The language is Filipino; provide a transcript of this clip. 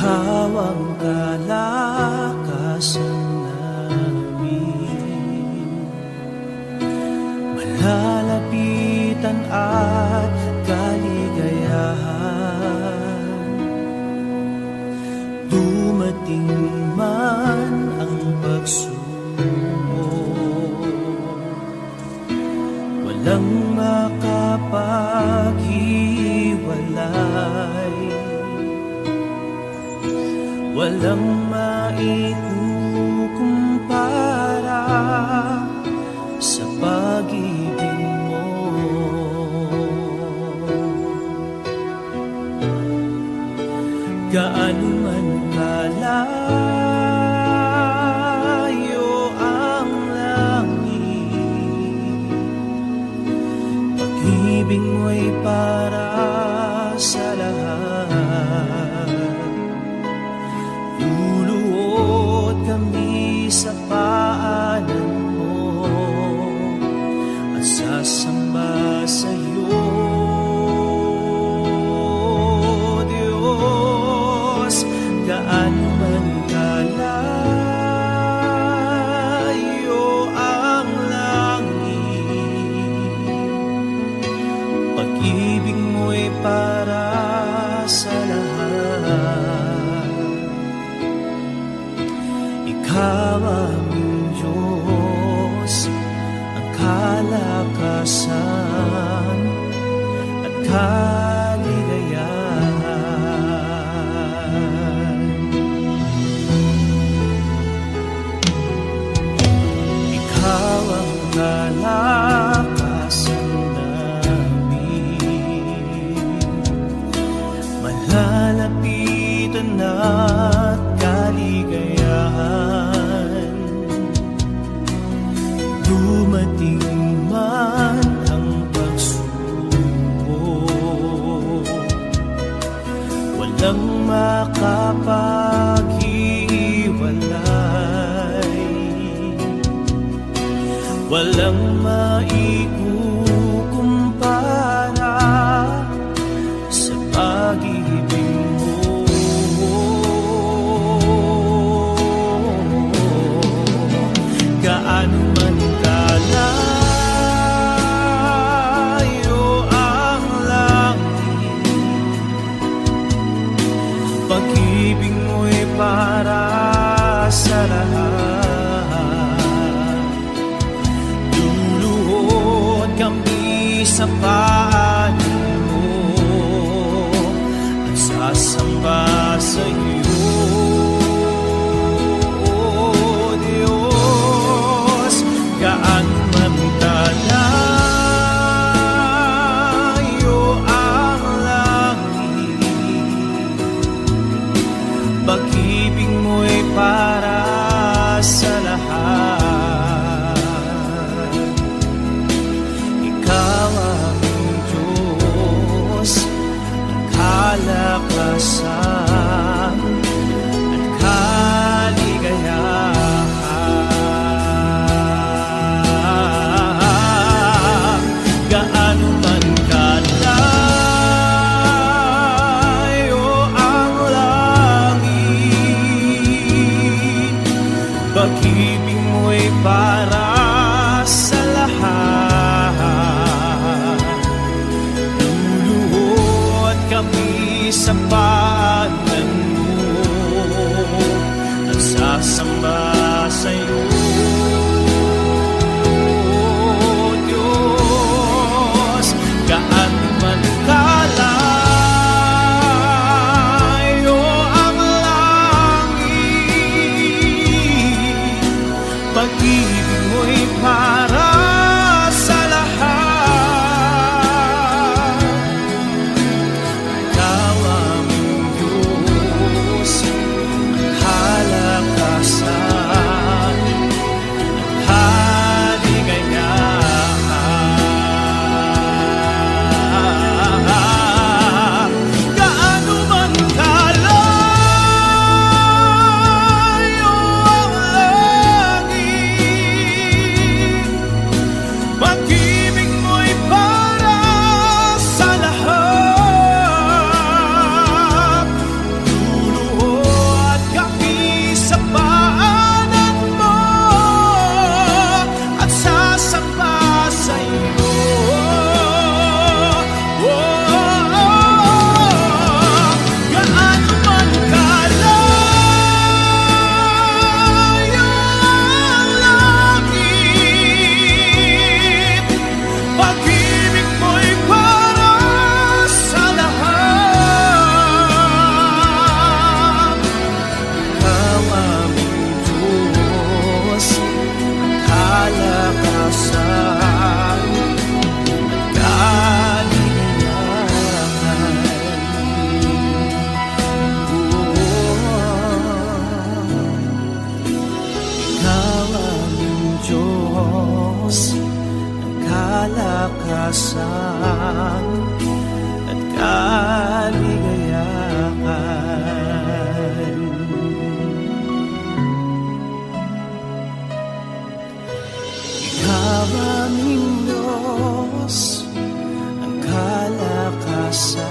Ikaw ang kalakasan namin. Malalapitan at kaligayahan. Dumating man ang pagsubok Walang makapaghihirap walang main Malalapitan at kaligayahan. Dumating man ang pagsubok Walang makapag-iwalay Walang maikot lahat Luluhod kami sa pag Pag-ibig mo'y para sa kami sa pag karanasan at kaligayahan. Ikaw aming Diyos, ang kalakasan